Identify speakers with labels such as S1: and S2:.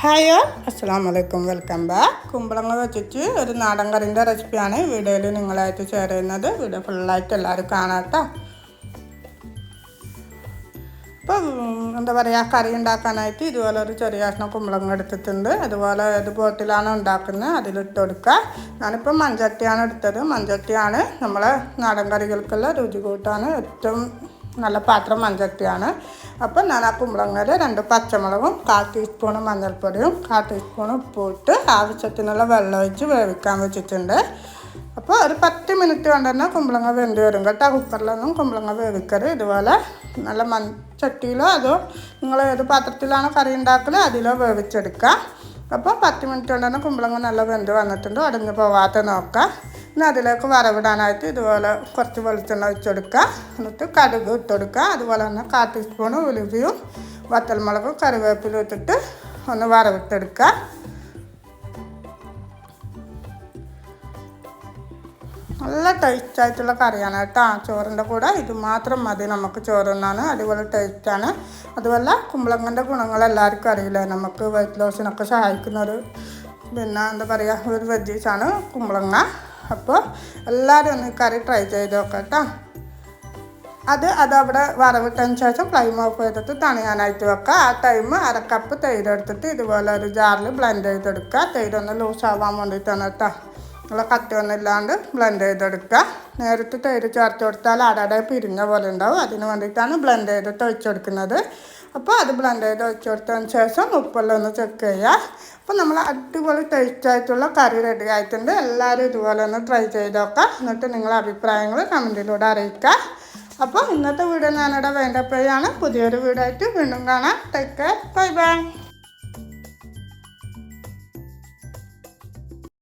S1: Hi അസ്സാം വലൈക്കും welcome back കുമ്പളങ്ങ വെച്ചിട്ട് ഒരു നാടൻ കറിന്റെ റെസിപ്പിയാണ് വീഡിയോയിൽ നിങ്ങളായിട്ട് ഷെയർ ചെയ്യുന്നത്. വീഡിയോ ഫുള്ളായിട്ട് എല്ലാവരും കാണാം കേട്ടോ ഇപ്പം എന്താ പറയുക കറി ഉണ്ടാക്കാനായിട്ട് ഇതുപോലെ ഒരു ചെറിയ കഷ്ണം കുമ്പളങ്ങ എടുത്തിട്ടുണ്ട്. അതുപോലെ ഏത് ബോട്ടിലാണ് ഉണ്ടാക്കുന്നത്. അതിലിട്ട് കൊടുക്കുക. ഞാനിപ്പം മൺചട്ടിയാണ് എടുത്തത്. മൺചട്ടിയാണ് നമ്മളെ നാടൻ കറികൾക്കുള്ള രുചി കൂട്ടാണ് ഏറ്റവും നല്ല പാത്രം മൺചട്ടിയാണ്. അപ്പം ഞാൻ ആ കുമ്പളങ്ങയിൽ രണ്ട് പച്ചമുളകും കാൽ ടീസ്പൂൺ മഞ്ഞൾപ്പൊടിയും കാൽ ടീസ്പൂൺ ഉപ്പിട്ട് ആവശ്യത്തിനുള്ള വെള്ളം ഒഴിച്ച് വേവിക്കാൻ വെച്ചിട്ടുണ്ട്. അപ്പോൾ ഒരു പത്ത് മിനിറ്റ് കൊണ്ട് തന്നെ കുമ്പളങ്ങ വെന്ത് വരും കേട്ടോ. കുക്കറിലൊന്നും കുമ്പളങ്ങ വേവിക്കരുത്. ഇതുപോലെ നല്ല മൺ ചട്ടിയിലോ അതോ നിങ്ങൾ ഏത് പാത്രത്തിലാണോ കറി ഉണ്ടാക്കൽ അതിലോ വേവിച്ചെടുക്കുക അപ്പോൾ പത്ത് മിനിറ്റ് കൊണ്ട് തന്നെ കുമ്പളങ്ങ നല്ല വെന്ത് വന്നിട്ടുണ്ട്. അടഞ്ഞു പോവാത്ത നോക്കാം. ഇനി അതിലേക്ക് വറവിടാനായിട്ട് ഇതുപോലെ കുറച്ച് വെളിച്ചെണ്ണ ഒഴിച്ചെടുക്കുക. എന്നിട്ട് കടുക് ഇട്ടെടുക്കുക. അതുപോലെ തന്നെ കാ ടീസ്പൂൺ ഉലുവയും വത്തൽമുളകും കറിവേപ്പിലും ഇട്ടിട്ട് ഒന്ന് വറവിട്ടെടുക്കുക. നല്ല ടേസ്റ്റ് ആയിട്ടുള്ള കറിയാണ് കേട്ടോ. ചോറിന്റെ കൂടെ ഇത് മാത്രം മതി നമുക്ക് ചോറുണ്ണാൻ. അടിപൊളി ടേസ്റ്റാണ് അതുപോലെ കുമ്പളങ്ങന്റെ ഗുണങ്ങൾ എല്ലാവർക്കും അറിയില്ലേ? നമുക്ക് വെയിറ്റ് ലോസിനൊക്കെ സഹായിക്കുന്ന ഒരു പിന്നെ എന്താ പറയുക ഒരു വെജീസാണ് കുമ്പളങ്ങ. അപ്പോൾ എല്ലാവരും ഒന്ന് കറി ട്രൈ ചെയ്ത് നോക്കാം കേട്ടോ അത് അതവിടെ വറവിട്ടതിന് ശേഷം ഫ്ലൈം ഓഫ് ചെയ്തിട്ട് തണിയാനായിട്ട് വെക്കുക. ആ ടൈം അരക്കപ്പ് തൈര് എടുത്തിട്ട് ഇതുപോലെ ഒരു ജാറിൽ ബ്ലെൻഡ് ചെയ്തെടുക്കുക. തൈരൊന്ന് ലൂസ് ആവാൻ വേണ്ടിയിട്ടാണ് കേട്ടോ. നല്ല കട്ടിയൊന്നും ഇല്ലാണ്ട് ബ്ലെൻഡ് ചെയ്തെടുക്കുക. നേരിട്ട് തൈര് ചേർത്ത് കൊടുത്താൽ അടടെ പിരിഞ്ഞ പോലെ ഉണ്ടാവും. അതിന് വേണ്ടിയിട്ടാണ് ബ്ലെൻഡ് ചെയ്തിട്ട് ഒഴിച്ചു കൊടുക്കുന്നത് അപ്പോൾ അത് ബ്ലെൻഡ് ചെയ്ത് ഒഴിച്ചു കൊടുത്തതിന് ശേഷം ഉപ്പെല്ലാം ഒന്ന് ചെക്ക് ചെയ്യുക അപ്പോൾ നമ്മൾ അടിപൊളി ടേസ്റ്റായിട്ടുള്ള കറി റെഡി ആയിട്ടുണ്ട്. എല്ലാവരും ഇതുപോലെ ഒന്ന് ട്രൈ ചെയ്ത് നോക്കാം. എന്നിട്ട് നിങ്ങളുടെ അഭിപ്രായങ്ങൾ കമന്റിലൂടെ അറിയിക്കുക അപ്പോൾ ഇന്നത്തെ വീഡിയോ ഞാനിവിടെ വേണ്ടപ്പോഴാണ്. പുതിയൊരു വീഡിയോ ആയിട്ട് വീണ്ടും കാണാം. Take care bye bye